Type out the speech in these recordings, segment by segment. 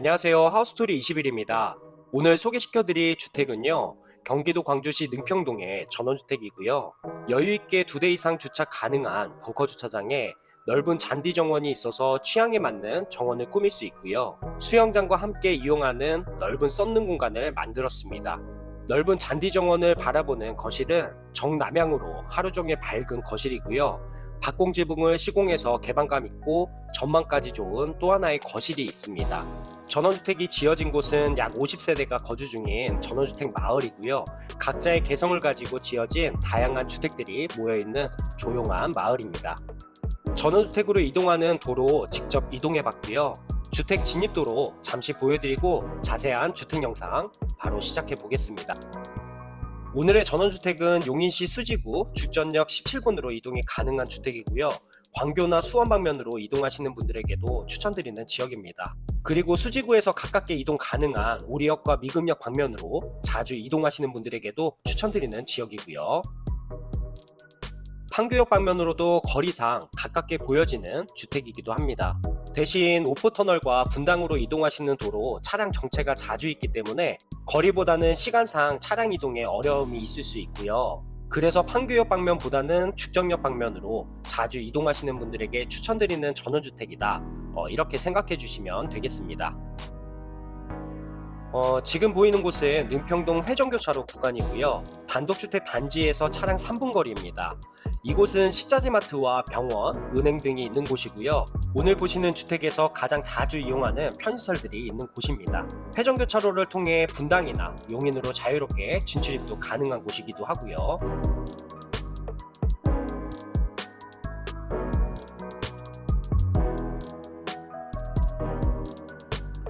안녕하세요. 하우스토리 20일입니다. 오늘 소개시켜드릴 주택은요. 경기도 광주시 능평동의 전원주택이고요. 여유있게 두 대 이상 주차 가능한 벙커 주차장에 넓은 잔디 정원이 있어서 취향에 맞는 정원을 꾸밀 수 있고요. 수영장과 함께 이용하는 넓은 썬룸 공간을 만들었습니다. 넓은 잔디 정원을 바라보는 거실은 정남향으로 하루 종일 밝은 거실이고요. 박공 지붕을 시공해서 개방감 있고 전망까지 좋은 또 하나의 거실이 있습니다. 전원주택이 지어진 곳은 약 50세대가 거주 중인 전원주택 마을이고요. 각자의 개성을 가지고 지어진 다양한 주택들이 모여있는 조용한 마을입니다. 전원주택으로 이동하는 도로 직접 이동해봤고요. 주택 진입도로 잠시 보여드리고 자세한 주택 영상 바로 시작해 보겠습니다. 오늘의 전원주택은 용인시 수지구 죽전역 17번으로 이동이 가능한 주택이고요. 광교나 수원 방면으로 이동하시는 분들에게도 추천드리는 지역입니다. 그리고 수지구에서 가깝게 이동 가능한 오리역과 미금역 방면으로 자주 이동하시는 분들에게도 추천드리는 지역이고요. 판교역 방면으로도 거리상 가깝게 보여지는 주택이기도 합니다. 대신 오포터널과 분당으로 이동하시는 도로 차량 정체가 자주 있기 때문에 거리보다는 시간상 차량 이동에 어려움이 있을 수 있고요. 그래서 판교역 방면보다는 죽정역 방면으로 자주 이동하시는 분들에게 추천드리는 전원주택이다. 어, 이렇게 생각해 주시면 되겠습니다. 어, 지금 보이는 곳은 능평동 회전교차로 구간이고요. 단독주택 단지에서 차량 3분 거리입니다. 이곳은 식자재마트와 병원, 은행 등이 있는 곳이고요. 오늘 보시는 주택에서 가장 자주 이용하는 편시설들이 있는 곳입니다. 회전교차로를 통해 분당이나 용인으로 자유롭게 진출입도 가능한 곳이기도 하고요.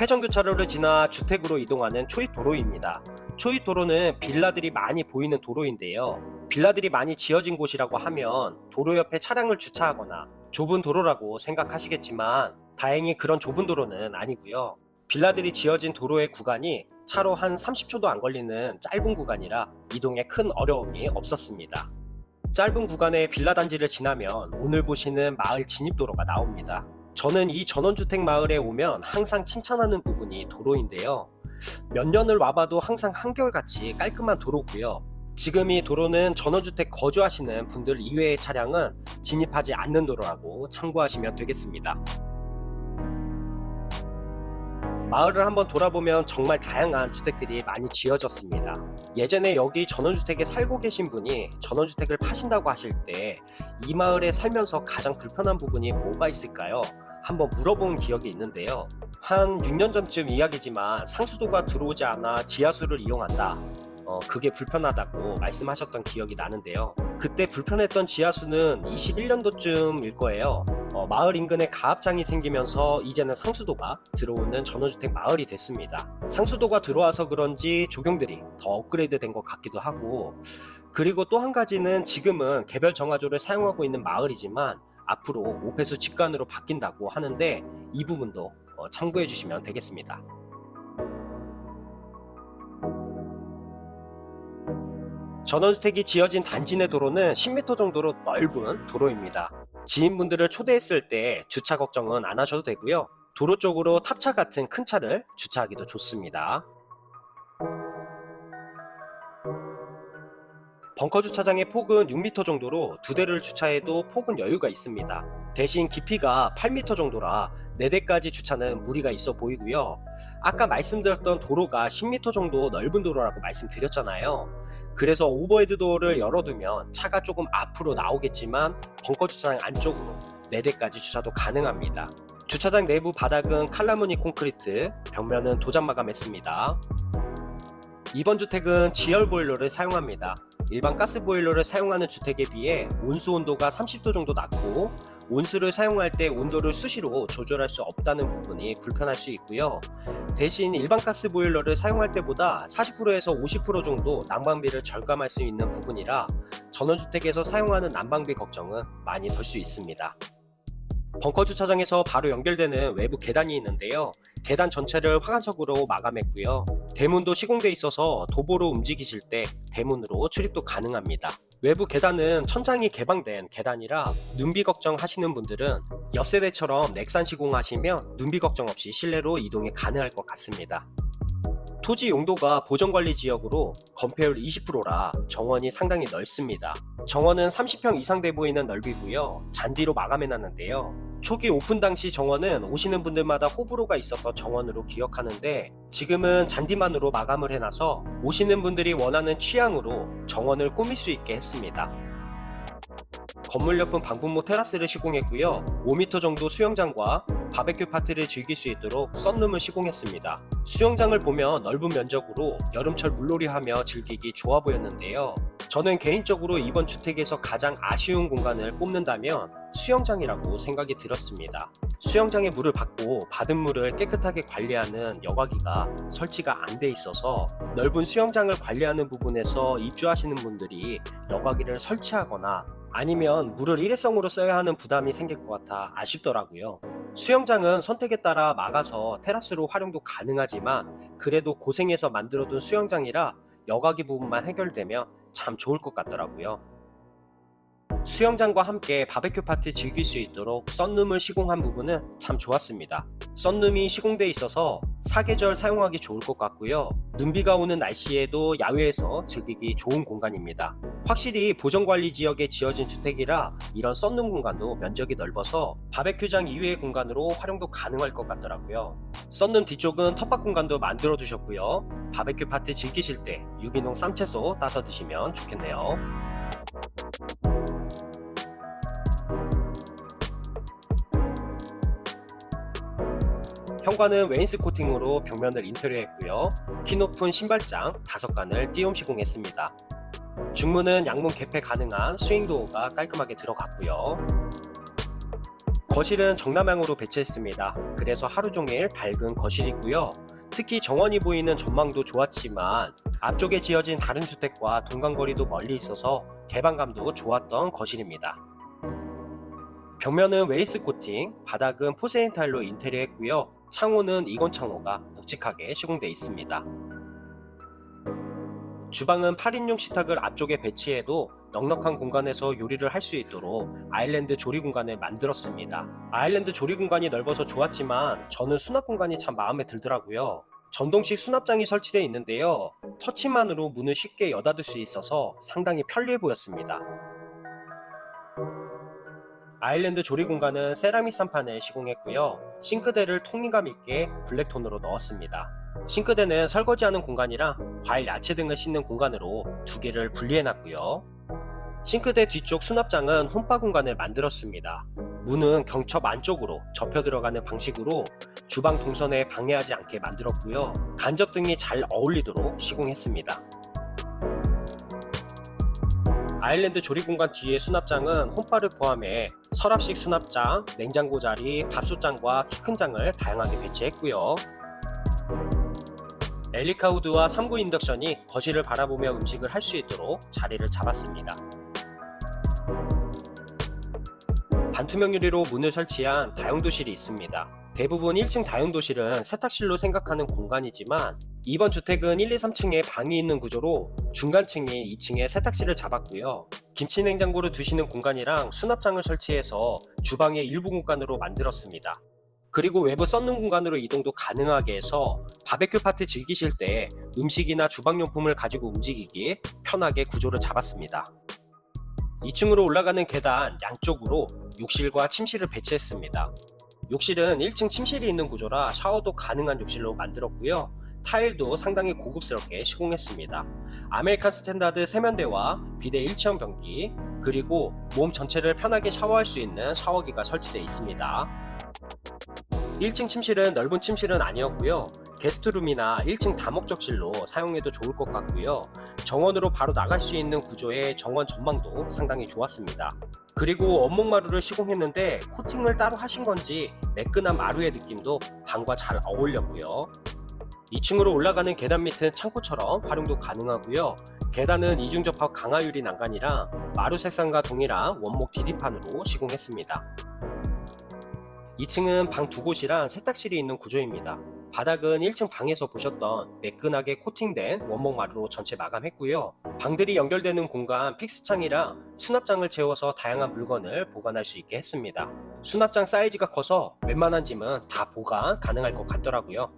회전교차로를 지나 주택으로 이동하는 초입도로입니다. 초입도로는 빌라들이 많이 보이는 도로인데요. 빌라들이 많이 지어진 곳이라고 하면 도로 옆에 차량을 주차하거나 좁은 도로라고 생각하시겠지만 다행히 그런 좁은 도로는 아니고요. 빌라들이 지어진 도로의 구간이 차로 한 30초도 안 걸리는 짧은 구간이라 이동에 큰 어려움이 없었습니다. 짧은 구간의 빌라 단지를 지나면 오늘 보시는 마을 진입도로가 나옵니다. 저는 이 전원주택 마을에 오면 항상 칭찬하는 부분이 도로인데요. 몇 년을 와봐도 항상 한결같이 깔끔한 도로고요. 지금 이 도로는 전원주택 거주하시는 분들 이외의 차량은 진입하지 않는 도로라고 참고하시면 되겠습니다. 마을을 한번 돌아보면 정말 다양한 주택들이 많이 지어졌습니다. 예전에 여기 전원주택에 살고 계신 분이 전원주택을 파신다고 하실 때 이 마을에 살면서 가장 불편한 부분이 뭐가 있을까요? 한번 물어본 기억이 있는데요. 한 6년 전쯤 이야기지만 상수도가 들어오지 않아 지하수를 이용한다. 어, 그게 불편하다고 말씀하셨던 기억이 나는데요. 그때 불편했던 지하수는 21년도쯤일 거예요. 어, 마을 인근에 가압장이 생기면서 이제는 상수도가 들어오는 전원주택 마을이 됐습니다. 상수도가 들어와서 그런지 조경들이 더 업그레이드 된 것 같기도 하고, 그리고 또 한 가지는 지금은 개별 정화조를 사용하고 있는 마을이지만 앞으로 오폐수 직관으로 바뀐다고 하는데 이 부분도 어, 참고해 주시면 되겠습니다. 전원주택이 지어진 단지 내 도로는 10m 정도로 넓은 도로입니다. 지인분들을 초대했을 때 주차 걱정은 안 하셔도 되고요. 도로 쪽으로 탑차 같은 큰 차를 주차하기도 좋습니다. 벙커 주차장의 폭은 6m 정도로 두 대를 주차해도 폭은 여유가 있습니다. 대신 깊이가 8m 정도라 4대까지 주차는 무리가 있어 보이고요. 아까 말씀드렸던 도로가 10m 정도 넓은 도로라고 말씀드렸잖아요. 그래서 오버헤드 도어를 열어두면 차가 조금 앞으로 나오겠지만 벙커 주차장 안쪽으로 4대까지 주차도 가능합니다. 주차장 내부 바닥은 칼라무니 콘크리트, 벽면은 도장 마감했습니다. 이번 주택은 지열 보일러를 사용합니다. 일반 가스 보일러를 사용하는 주택에 비해 온수 온도가 30도 정도 낮고 온수를 사용할 때 온도를 수시로 조절할 수 없다는 부분이 불편할 수 있고요. 대신 일반 가스 보일러를 사용할 때보다 40%에서 50% 정도 난방비를 절감할 수 있는 부분이라 전원주택에서 사용하는 난방비 걱정은 많이 덜 수 있습니다. 벙커 주차장에서 바로 연결되는 외부 계단이 있는데요. 계단 전체를 화관석으로 마감했고요. 대문도 시공돼 있어서 도보로 움직이실 때 대문으로 출입도 가능합니다. 외부 계단은 천장이 개방된 계단이라 눈비 걱정하시는 분들은 옆 세대처럼 넥산 시공하시면 눈비 걱정 없이 실내로 이동이 가능할 것 같습니다. 토지 용도가 보전관리 지역으로 건폐율 20%라 정원이 상당히 넓습니다. 정원은 30평 이상 돼 보이는 넓이고요. 잔디로 마감해놨는데요. 초기 오픈 당시 정원은 오시는 분들마다 호불호가 있었던 정원으로 기억하는데 지금은 잔디만으로 마감을 해놔서 오시는 분들이 원하는 취향으로 정원을 꾸밀 수 있게 했습니다. 건물 옆은 방분모 테라스를 시공했고요. 5m 정도 수영장과 바베큐 파티를 즐길 수 있도록 썬룸을 시공했습니다. 수영장을 보면 넓은 면적으로 여름철 물놀이하며 즐기기 좋아 보였는데요. 저는 개인적으로 이번 주택에서 가장 아쉬운 공간을 뽑는다면 수영장이라고 생각이 들었습니다. 수영장에 물을 받고 받은 물을 깨끗하게 관리하는 여과기가 설치가 안 돼 있어서 넓은 수영장을 관리하는 부분에서 입주하시는 분들이 여과기를 설치하거나 아니면 물을 일회성으로 써야 하는 부담이 생길 것 같아 아쉽더라고요. 수영장은 선택에 따라 막아서 테라스로 활용도 가능하지만 그래도 고생해서 만들어둔 수영장이라 여과기 부분만 해결되면 참 좋을 것 같더라고요. 수영장과 함께 바베큐 파티 즐길 수 있도록 썬룸을 시공한 부분은 참 좋았습니다. 썬룸이 시공돼 있어서 사계절 사용하기 좋을 것 같고요. 눈비가 오는 날씨에도 야외에서 즐기기 좋은 공간입니다. 확실히 보전관리 지역에 지어진 주택이라 이런 썬룸 공간도 면적이 넓어서 바베큐장 이외의 공간으로 활용도 가능할 것 같더라고요. 썬룸 뒤쪽은 텃밭 공간도 만들어 두셨고요. 바베큐 파티 즐기실 때 유기농 쌈채소 따서 드시면 좋겠네요. 현관은 웨인스 코팅으로 벽면을 인테리어했고요. 키 높은 신발장 5칸을 띄움 시공했습니다. 중문은 양문 개폐 가능한 스윙도어가 깔끔하게 들어갔고요. 거실은 정남향으로 배치했습니다. 그래서 하루 종일 밝은 거실이고요. 특히 정원이 보이는 전망도 좋았지만 앞쪽에 지어진 다른 주택과 동간거리도 멀리 있어서 개방감도 좋았던 거실입니다. 벽면은 웨이스 코팅, 바닥은 포세인 타일로 인테리어했고요. 창호는 이건 창호가 묵직하게 시공되어 있습니다. 주방은 8인용 식탁을 앞쪽에 배치해도 넉넉한 공간에서 요리를 할 수 있도록 아일랜드 조리 공간을 만들었습니다. 아일랜드 조리 공간이 넓어서 좋았지만 저는 수납 공간이 참 마음에 들더라고요. 전동식 수납장이 설치되어 있는데요. 터치만으로 문을 쉽게 여닫을 수 있어서 상당히 편리해 보였습니다. 아일랜드 조리 공간은 세라믹 선판을 시공했고요. 싱크대를 통일감 있게 블랙톤으로 넣었습니다. 싱크대는 설거지하는 공간이랑 과일, 야채 등을 씻는 공간으로 두 개를 분리해놨고요. 싱크대 뒤쪽 수납장은 홈바 공간을 만들었습니다. 문은 경첩 안쪽으로 접혀 들어가는 방식으로 주방 동선에 방해하지 않게 만들었고요. 간접 등이 잘 어울리도록 시공했습니다. 아일랜드 조리 공간 뒤에 수납장은 홈바를 포함해 서랍식 수납장, 냉장고 자리, 밥솥장과 키 큰 장을 다양하게 배치했고요. 엘리카우드와 3구 인덕션이 거실을 바라보며 음식을 할 수 있도록 자리를 잡았습니다. 반투명 유리로 문을 설치한 다용도실이 있습니다. 대부분 1층 다용도실은 세탁실로 생각하는 공간이지만 이번 주택은 1, 2, 3층에 방이 있는 구조로 중간층이 2층에 세탁실을 잡았고요. 김치 냉장고를 두시는 공간이랑 수납장을 설치해서 주방의 일부 공간으로 만들었습니다. 그리고 외부 썬룸 공간으로 이동도 가능하게 해서 바베큐 파티 즐기실 때 음식이나 주방용품을 가지고 움직이기 편하게 구조를 잡았습니다. 2층으로 올라가는 계단 양쪽으로 욕실과 침실을 배치했습니다. 욕실은 1층 침실이 있는 구조라 샤워도 가능한 욕실로 만들었고요. 타일도 상당히 고급스럽게 시공했습니다. 아메리칸 스탠다드 세면대와 비대 일체형 변기, 그리고 몸 전체를 편하게 샤워할 수 있는 샤워기가 설치되어 있습니다. 1층 침실은 넓은 침실은 아니었고요. 게스트룸이나 1층 다목적실로 사용해도 좋을 것 같고요. 정원으로 바로 나갈 수 있는 구조의 정원 전망도 상당히 좋았습니다. 그리고 원목 마루를 시공했는데 코팅을 따로 하신 건지 매끈한 마루의 느낌도 방과 잘 어울렸고요. 2층으로 올라가는 계단 밑은 창고처럼 활용도 가능하고요. 계단은 이중접합 강화유리 난간이랑 마루 색상과 동일한 원목 디딤판으로 시공했습니다. 2층은 방 두 곳이랑 세탁실이 있는 구조입니다. 바닥은 1층 방에서 보셨던 매끈하게 코팅된 원목 마루로 전체 마감했고요. 방들이 연결되는 공간 픽스창이랑 수납장을 채워서 다양한 물건을 보관할 수 있게 했습니다. 수납장 사이즈가 커서 웬만한 짐은 다 보관 가능할 것 같더라고요.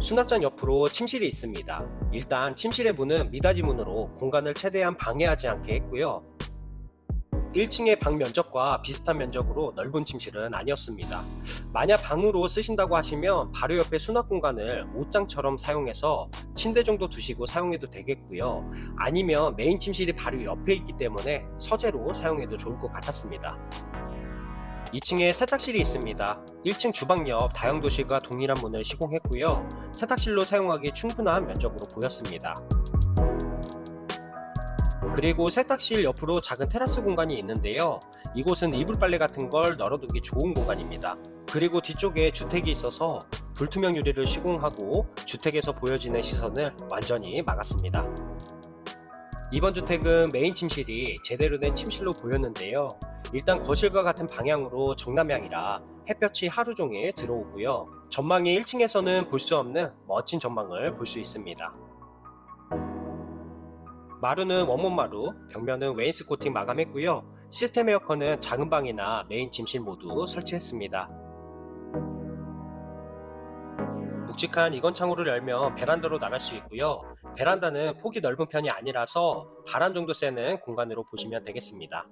수납장 옆으로 침실이 있습니다. 일단 침실의 문은 미닫이 문으로 공간을 최대한 방해하지 않게 했고요. 1층의 방 면적과 비슷한 면적으로 넓은 침실은 아니었습니다. 만약 방으로 쓰신다고 하시면 바로 옆에 수납 공간을 옷장처럼 사용해서 침대 정도 두시고 사용해도 되겠고요. 아니면 메인 침실이 바로 옆에 있기 때문에 서재로 사용해도 좋을 것 같았습니다. 2층에 세탁실이 있습니다. 1층 주방 옆 다용도실과 동일한 문을 시공했고요. 세탁실로 사용하기 충분한 면적으로 보였습니다. 그리고 세탁실 옆으로 작은 테라스 공간이 있는데요. 이곳은 이불 빨래 같은 걸 널어두기 좋은 공간입니다. 그리고 뒤쪽에 주택이 있어서 불투명 유리를 시공하고 주택에서 보여지는 시선을 완전히 막았습니다. 이번 주택은 메인 침실이 제대로 된 침실로 보였는데요. 일단 거실과 같은 방향으로 정남향이라 햇볕이 하루 종일 들어오고요. 전망이 1층에서는 볼 수 없는 멋진 전망을 볼 수 있습니다. 마루는 원목 마루, 벽면은 웨인스 코팅 마감했고요. 시스템 에어컨은 작은 방이나 메인 침실 모두 설치했습니다. 묵직한 이건 창호를 열면 베란다로 나갈 수 있고요. 베란다는 폭이 넓은 편이 아니라서 바람 정도 쐬는 공간으로 보시면 되겠습니다.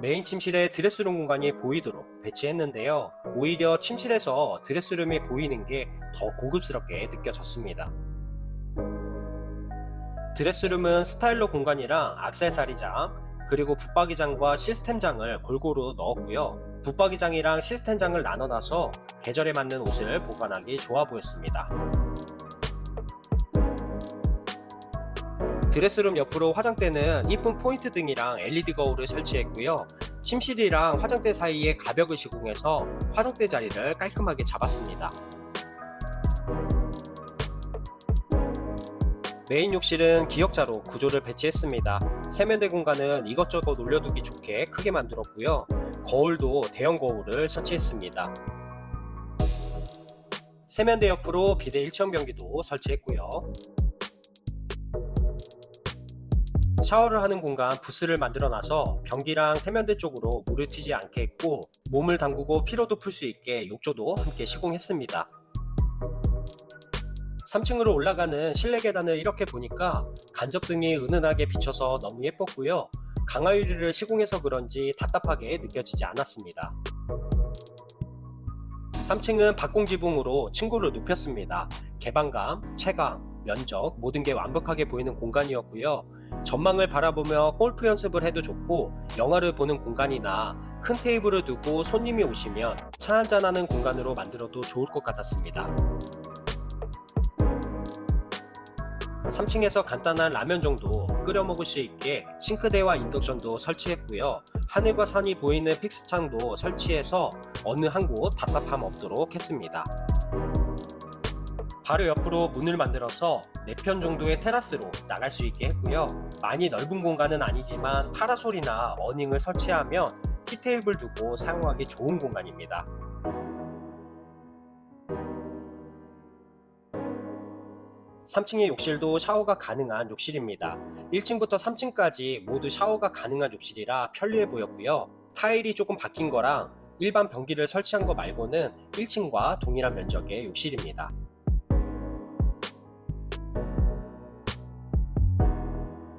메인 침실에 드레스룸 공간이 보이도록 배치했는데요. 오히려 침실에서 드레스룸이 보이는 게 더 고급스럽게 느껴졌습니다. 드레스룸은 스타일러 공간이랑 악세사리장, 그리고 붙박이장과 시스템장을 골고루 넣었고요. 붙박이장이랑 시스템장을 나눠놔서 계절에 맞는 옷을 보관하기 좋아 보였습니다. 드레스룸 옆으로 화장대는 이쁜 포인트 등이랑 LED 거울을 설치했고요. 침실이랑 화장대 사이에 가벽을 시공해서 화장대 자리를 깔끔하게 잡았습니다. 메인 욕실은 기역자로 구조를 배치했습니다. 세면대 공간은 이것저것 올려두기 좋게 크게 만들었고요. 거울도 대형 거울을 설치했습니다. 세면대 옆으로 비대 1층 변기도 설치했고요. 샤워를 하는 공간 부스를 만들어 놔서 변기랑 세면대 쪽으로 물을 튀지 않게 했고 몸을 담그고 피로도 풀 수 있게 욕조도 함께 시공했습니다. 3층으로 올라가는 실내 계단을 이렇게 보니까 간접등이 은은하게 비쳐서 너무 예뻤고요. 강화 유리를 시공해서 그런지 답답하게 느껴지지 않았습니다. 3층은 박공 지붕으로 층고를 높였습니다. 개방감, 체감, 면적 모든 게 완벽하게 보이는 공간이었고요. 전망을 바라보며 골프 연습을 해도 좋고 영화를 보는 공간이나 큰 테이블을 두고 손님이 오시면 차 한잔하는 공간으로 만들어도 좋을 것 같았습니다. 3층에서 간단한 라면 정도 끓여 먹을 수 있게 싱크대와 인덕션도 설치했고요. 하늘과 산이 보이는 픽스창도 설치해서 어느 한 곳 답답함 없도록 했습니다. 바로 옆으로 문을 만들어서 4편 정도의 테라스로 나갈 수 있게 했고요. 많이 넓은 공간은 아니지만 파라솔이나 어닝을 설치하면 티테이블 두고 사용하기 좋은 공간입니다. 3층의 욕실도 샤워가 가능한 욕실입니다. 1층부터 3층까지 모두 샤워가 가능한 욕실이라 편리해 보였고요. 타일이 조금 바뀐 거랑 일반 변기를 설치한 거 말고는 1층과 동일한 면적의 욕실입니다.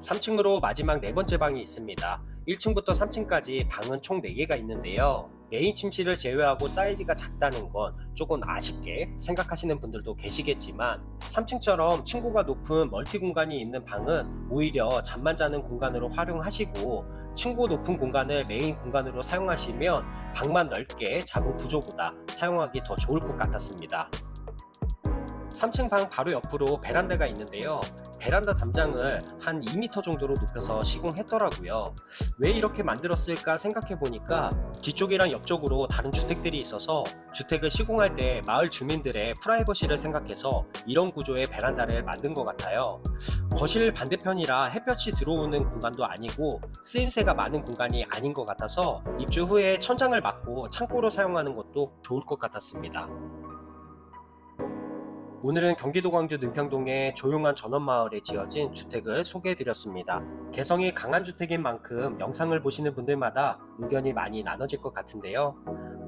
3층으로 마지막 네 번째 방이 있습니다. 1층부터 3층까지 방은 총 4개가 있는데요. 메인 침실을 제외하고 사이즈가 작다는 건 조금 아쉽게 생각하시는 분들도 계시겠지만 3층처럼 층고가 높은 멀티 공간이 있는 방은 오히려 잠만 자는 공간으로 활용하시고 층고 높은 공간을 메인 공간으로 사용하시면 방만 넓게 잡은 구조보다 사용하기 더 좋을 것 같았습니다. 3층 방 바로 옆으로 베란다가 있는데요. 베란다 담장을 한 2m 정도로 높여서 시공했더라고요. 왜 이렇게 만들었을까 생각해 보니까 뒤쪽이랑 옆쪽으로 다른 주택들이 있어서 주택을 시공할 때 마을 주민들의 프라이버시를 생각해서 이런 구조의 베란다를 만든 것 같아요. 거실 반대편이라 햇볕이 들어오는 공간도 아니고 쓰임새가 많은 공간이 아닌 것 같아서 입주 후에 천장을 막고 창고로 사용하는 것도 좋을 것 같았습니다. 오늘은 경기도 광주 능평동의 조용한 전원마을에 지어진 주택을 소개해드렸습니다. 개성이 강한 주택인 만큼 영상을 보시는 분들마다 의견이 많이 나눠질 것 같은데요.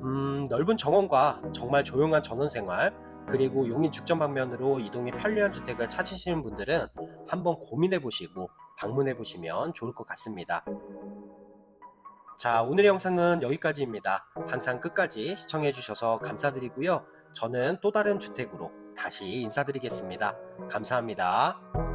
음, 넓은 정원과 정말 조용한 전원생활, 그리고 용인 죽전 방면으로 이동이 편리한 주택을 찾으시는 분들은 한번 고민해 보시고 방문해 보시면 좋을 것 같습니다. 자, 오늘의 영상은 여기까지입니다. 항상 끝까지 시청해 주셔서 감사드리고요. 저는 또 다른 주택으로 다시 인사드리겠습니다. 감사합니다.